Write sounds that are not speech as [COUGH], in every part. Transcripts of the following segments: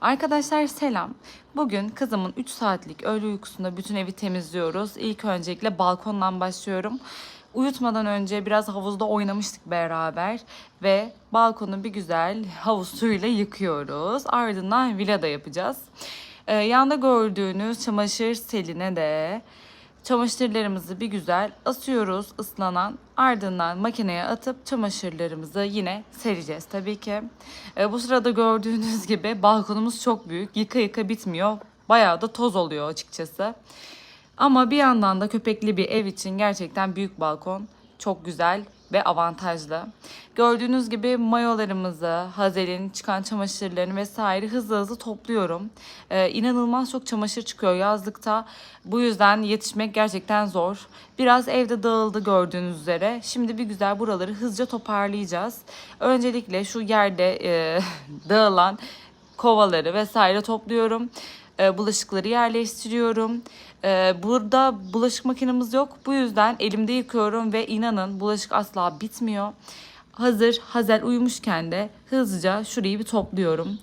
Arkadaşlar selam. Bugün kızımın 3 saatlik öğle uykusunda bütün evi temizliyoruz. İlk öncelikle balkondan başlıyorum. Uyutmadan önce biraz havuzda oynamıştık beraber ve balkonu bir güzel havuz suyuyla yıkıyoruz. Ardından villada yapacağız. Ee, yanda gördüğünüz çamaşır seline de Çamaşırlarımızı bir güzel asıyoruz ıslanan. Ardından makineye atıp çamaşırlarımızı yine sereceğiz tabii ki. Ee, bu sırada gördüğünüz gibi balkonumuz çok büyük. Yıka yıka bitmiyor. Bayağı da toz oluyor açıkçası. Ama bir yandan da köpekli bir ev için gerçekten büyük balkon çok güzel ve avantajlı. Gördüğünüz gibi mayolarımızı, Hazel'in çıkan çamaşırlarını vesaire hızlı hızlı topluyorum. Ee, inanılmaz çok çamaşır çıkıyor yazlıkta. Bu yüzden yetişmek gerçekten zor. Biraz evde dağıldı gördüğünüz üzere. Şimdi bir güzel buraları hızlıca toparlayacağız. Öncelikle şu yerde e, [LAUGHS] dağılan kovaları vesaire topluyorum. E, bulaşıkları yerleştiriyorum. E, burada bulaşık makinemiz yok. Bu yüzden elimde yıkıyorum ve inanın bulaşık asla bitmiyor. Hazır Hazel uyumuşken de hızlıca şurayı bir topluyorum.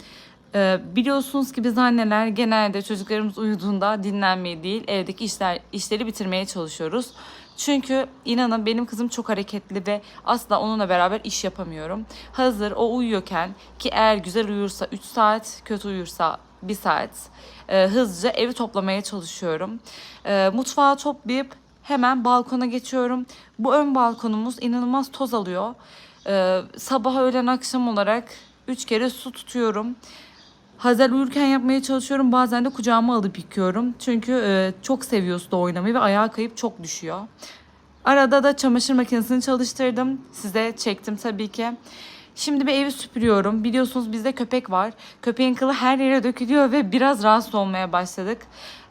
E, biliyorsunuz ki biz anneler genelde çocuklarımız uyuduğunda dinlenmeyi değil evdeki işler işleri bitirmeye çalışıyoruz. Çünkü inanın benim kızım çok hareketli ve asla onunla beraber iş yapamıyorum. Hazır o uyuyorken ki eğer güzel uyursa 3 saat, kötü uyursa 1 saat e, hızlıca evi toplamaya çalışıyorum. E, mutfağı toplayıp hemen balkona geçiyorum. Bu ön balkonumuz inanılmaz toz alıyor. E, sabah, öğlen, akşam olarak 3 kere su tutuyorum. Hazel uyurken yapmaya çalışıyorum. Bazen de kucağıma alıp yıkıyorum. Çünkü e, çok seviyor suda oynamayı ve ayağa kayıp çok düşüyor. Arada da çamaşır makinesini çalıştırdım. Size çektim tabii ki. Şimdi bir evi süpürüyorum. Biliyorsunuz bizde köpek var. Köpeğin kılı her yere dökülüyor ve biraz rahatsız olmaya başladık.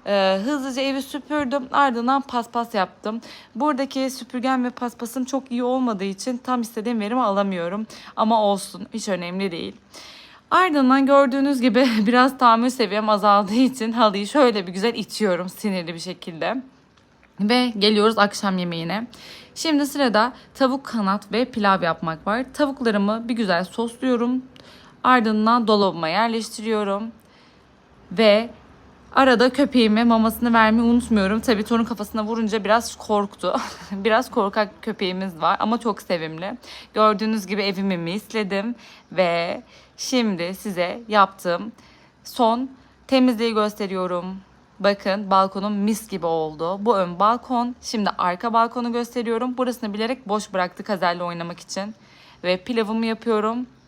Ee, hızlıca evi süpürdüm. Ardından paspas yaptım. Buradaki süpürgen ve paspasım çok iyi olmadığı için tam istediğim verimi alamıyorum. Ama olsun. Hiç önemli değil. Ardından gördüğünüz gibi [LAUGHS] biraz tahammül seviyem azaldığı için halıyı şöyle bir güzel itiyorum sinirli bir şekilde. Ve geliyoruz akşam yemeğine. Şimdi sırada tavuk kanat ve pilav yapmak var. Tavuklarımı bir güzel sosluyorum. Ardından dolabıma yerleştiriyorum. Ve arada köpeğime mamasını vermeyi unutmuyorum. Tabii torun kafasına vurunca biraz korktu. [LAUGHS] biraz korkak köpeğimiz var ama çok sevimli. Gördüğünüz gibi evimi misledim. Ve şimdi size yaptığım son temizliği gösteriyorum. Bakın balkonum mis gibi oldu. Bu ön balkon. Şimdi arka balkonu gösteriyorum. Burasını bilerek boş bıraktık Hazel'le oynamak için. Ve pilavımı yapıyorum.